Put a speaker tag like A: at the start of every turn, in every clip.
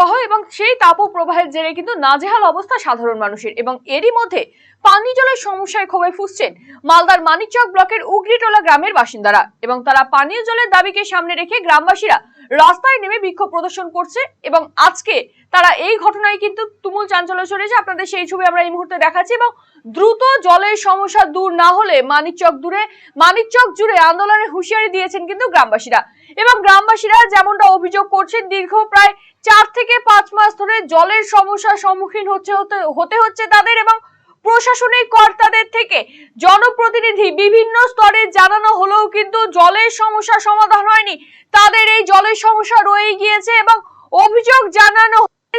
A: তাপপ্রবাহ এবং সেই তাপপ্রবাহের জেরে কিন্তু নাজেহাল অবস্থা সাধারণ মানুষের এবং এরই মধ্যে পানি জলের সমস্যায় ক্ষোভে ফুসছেন মালদার মানিকচক ব্লকের উগরিটোলা গ্রামের বাসিন্দারা এবং তারা পানীয় জলের দাবিকে সামনে রেখে গ্রামবাসীরা রাস্তায় নেমে বিক্ষোভ প্রদর্শন করছে এবং আজকে তারা এই ঘটনায় কিন্তু তুমুল চাঞ্চল্য ছড়িয়েছে। আপনাদের সেই ছবি আমরা এই মুহূর্তে দেখাচ্ছি এবং দ্রুত জলের সমস্যা দূর না হলে মানিকচক দূরে, মানিকচক জুড়ে আন্দোলনের হুঁশিয়ারি দিয়েছেন কিন্তু গ্রামবাসীরা। এবং গ্রামবাসীরা যেমনটা অভিযোগ করছেন, দীর্ঘ প্রায় চার থেকে পাঁচ মাস ধরে জলের সমস্যার সম্মুখীন হচ্ছে হতে হচ্ছে তাদের এবং প্রশাসনিক কর্তাদের থেকে জনপ্রতিনিধি বিভিন্ন স্তরে জানানো হলেও কিন্তু জলের সমস্যা সমাধান হয়নি। তাদের এই জলের সমস্যা রয়ে গিয়েছে এবং অভিযোগ জানানো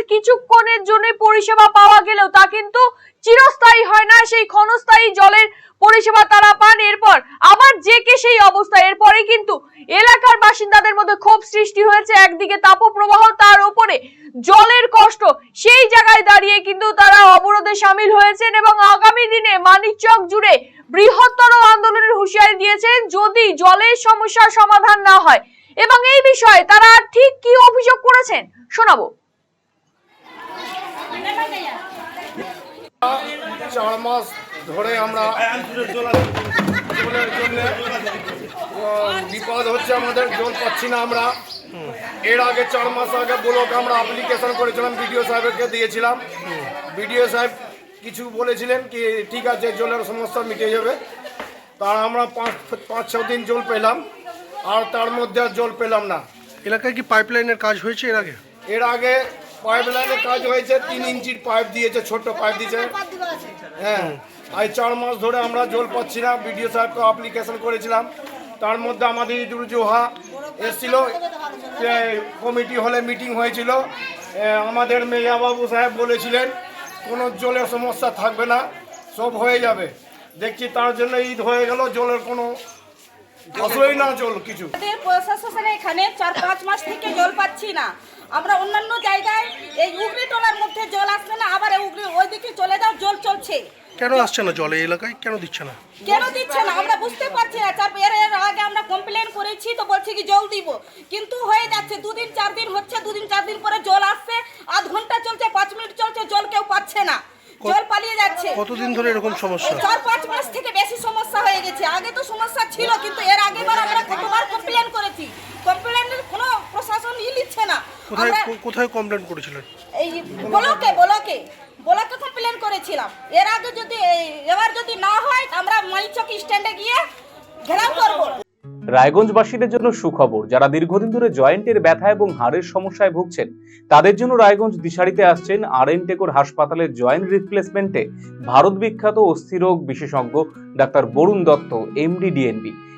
A: কিছুক্ষণের জন্য পরিষেবা পাওয়া গেলেও তা কিন্তু চিরস্থায়ী হয় না। সেই ক্ষণস্থায়ী জলের পরিষেবা তারা পান। এরপর আবার যে কে সেই অবস্থা। এরপরে কিন্তু এলাকার বাসিন্দাদের মধ্যে ক্ষোভ সৃষ্টি হয়েছে। একদিকে তাপপ্রবাহ, তার উপরে জলের কষ্ট। সেই জায়গায় দাঁড়িয়ে কিন্তু তারা অবরোধে সামিল হয়েছেন এবং আগামী দিনে মানিকচক জুড়ে বৃহত্তর আন্দোলনের হুঁশিয়ারি দিয়েছেন যদি জলের সমস্যার সমাধান না হয়। এবং এই বিষয়ে তারা ঠিক কি অভিযোগ করেছেন? শোনাবো।
B: চার মাস ধরে আমরা জলের জন্য বিপদ হচ্ছে আমাদের জল পাচ্ছি না আমরা। এর আগে চার মাস আগে ব্লক আমরা অ্যাপ্লিকেশন করেছিলাম বিডিও সাহেবকে দিয়েছিলাম। বিডিও সাহেব কিছু বলেছিলেন কি ঠিক আছে জলের সমস্যা মিটে যাবে। তার আমরা পাঁচ পাঁচ ছ দিন জল পেলাম আর তার মধ্যে আর জল পেলাম না।
C: এলাকায় কি পাইপলাইনের কাজ হয়েছে এর আগে?
B: এর আগে পাইপ লাইনের কাজ হয়েছে, তিন ইঞ্চির পাইপ দিয়েছে ছোট পাইপ দিয়েছে। হ্যাঁ আজ চার মাস ধরে আমরা জল পাচ্ছি না, বিডিও সাহেবকে অ্যাপ্লিকেশন করেছিলাম। তার মধ্যে আমাদের ইদুর জোহা এসেছিল। কমিটি হলে মিটিং হয়েছিল। আমাদের মেয়াবাবু সাহেব বলেছিলেন, কোনো জলের সমস্যা থাকবে না, সব হয়ে যাবে। দেখছি তার জন্য ঈদ হয়ে গেল, জলের কোনো আসলেই না, জল কিছু।
D: প্রশাসন এখানে চার পাঁচ মাস থেকে জল পাচ্ছি না। আমরা অন্যান্য জায়গায় এই উগরি টলার মধ্যে জল আসছে না আবার উগরি ওইদিকে চলে যাও জল চলছে।
C: কেন আসছে না জলে এই এলাকায়? কেন দিচ্ছে না?
D: কেন দিচ্ছে না? আমরা বুঝতে পারছি না। চার এর আগে আমরা কমপ্লেন করেছি তো বলছি কি জল দিব। কিন্তু হয়ে যাচ্ছে দুদিন চার দিন হচ্ছে দুদিন চার দিন পরে জল আসছে আধ ঘণ্টা চলছে পাঁচ মিনিট চলছে জল কেউ পাচ্ছে না। জল পালিয়ে যাচ্ছে।
C: কতদিন ধরে এরকম সমস্যা?
D: চার পাঁচ মাস থেকে বেশি সমস্যা হয়ে গেছে। আগে তো সমস্যা ছিল কিন্তু এর আগেবার আমরা কতবার কমপ্লেন করেছি কমপ্লেনের কোনো প্রশাসন ই নিচ্ছে না
C: কোথায় কোথায় কমপ্লেন করেছিলেন?
D: এই বলকে বলকে বলকে কমপ্লেন করেছিলাম। এর আগে যদি এবার যদি না হয় আমরা মাইচক স্ট্যান্ডে গিয়ে ঘেরাও করব।
E: রায়গঞ্জবাসীদের জন্য সুখবর যারা দীর্ঘদিন ধরে জয়েন্টের ব্যথা এবং হাড়ের সমস্যায় ভুগছেন তাদের জন্য রায়গঞ্জ দিশারিতে আসছেন আর এন টেকোর হাসপাতালের জয়েন্ট রিপ্লেসমেন্টে ভারত বিখ্যাত অস্থিরোগ বিশেষজ্ঞ doctor Barun Dutta MD DNB